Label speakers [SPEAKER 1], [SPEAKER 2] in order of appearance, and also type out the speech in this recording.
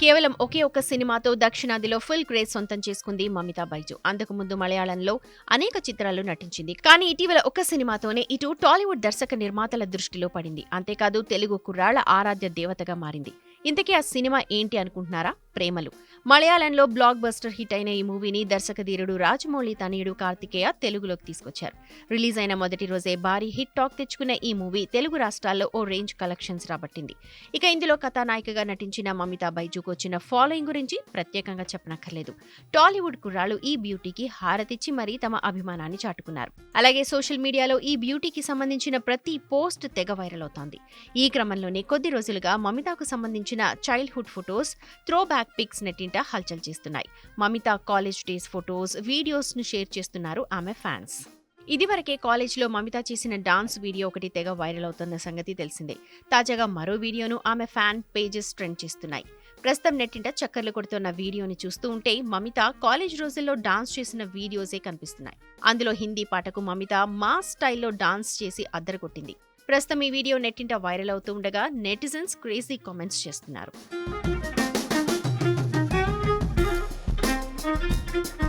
[SPEAKER 1] కేవలం ఒకే ఒక్క సినిమాతో దక్షిణాదిలో ఫుల్ క్రేజ్ సొంతం చేసుకుంది మమితా బైజు. అంతకుముందు మలయాళంలో అనేక చిత్రాలు నటించింది. కానీ ఇటీవల ఒక్క సినిమాతోనే ఇటు టాలీవుడ్ దర్శక నిర్మాతల దృష్టిలో పడింది. అంతేకాదు తెలుగు కుర్రాళ్ళ ఆరాధ్య దేవతగా మారింది. ఇంతకీ ఆ సినిమా ఏంటి అనుకుంటున్నారా? ప్రేమలు. మలయాళంలో బ్లాక్ బస్టర్ హిట్ అయిన ఈ మూవీని దర్శకధీరుడు రాజమౌళి తనయుడు కార్తికేయ తెలుగులోకి తీసుకొచ్చారు. రిలీజ్ అయిన మొదటి రోజే భారీ హిట్ టాక్ తెచ్చుకున్న ఈ మూవీ తెలుగు రాష్ట్రాల్లో ఓ రేంజ్ కలెక్షన్స్ రాబట్టింది. ఇక ఇందులో కథానాయికగా నటించిన మమితా బైజుకు వచ్చిన ఫాలోయింగ్ గురించి ప్రత్యేకంగా చెప్పనక్కర్లేదు. టాలీవుడ్ కుర్రాళ్ళు ఈ బ్యూటీకి హారతిచ్చి మరీ తమ అభిమానాన్ని చాటుకున్నారు. అలాగే సోషల్ మీడియాలో ఈ బ్యూటీకి సంబంధించిన ప్రతి పోస్ట్ తెగ వైరల్ అవుతోంది. ఈ క్రమంలోనే కొద్ది రోజులుగా మమితాకు సంబంధించిన childhood photos throwback pics నెట్టింట హల్చల్ చేస్తున్నాయి. మమితా కాలేజ్ డేస్ ఫొటోస్ వీడియోస్ను షేర్ చేస్తున్నారు ఆమె ఫ్యాన్స్. ఇదివరకే కాలేజ్లో మమిత చేసిన డాన్స్ వీడియో ఒకటి తెగ వైరల్ అవుతున్న సంగతి తెలిసిందే. తాజాగా మరో వీడియోను ఆమె ఫ్యాన్ పేజెస్ ట్రెండ్ చేస్తున్నాయి. ప్రస్తుతం నెట్టింట చక్కర్లు కొడుతున్న వీడియోని చూస్తూ ఉంటే మమిత కాలేజ్ రోజుల్లో డాన్స్ చేసిన వీడియోసే కనిపిస్తున్నాయి. అందులో హిందీ పాటకు మమిత మా స్టైల్లో డాన్స్ చేసి అద్దరగొట్టింది. ప్రస్తుతం ఈ వీడియో నెట్టింట వైరల్ అవుతూ ఉండగా నెటిజన్స్ క్రేజీ కామెంట్స్ చేస్తున్నారు. thank you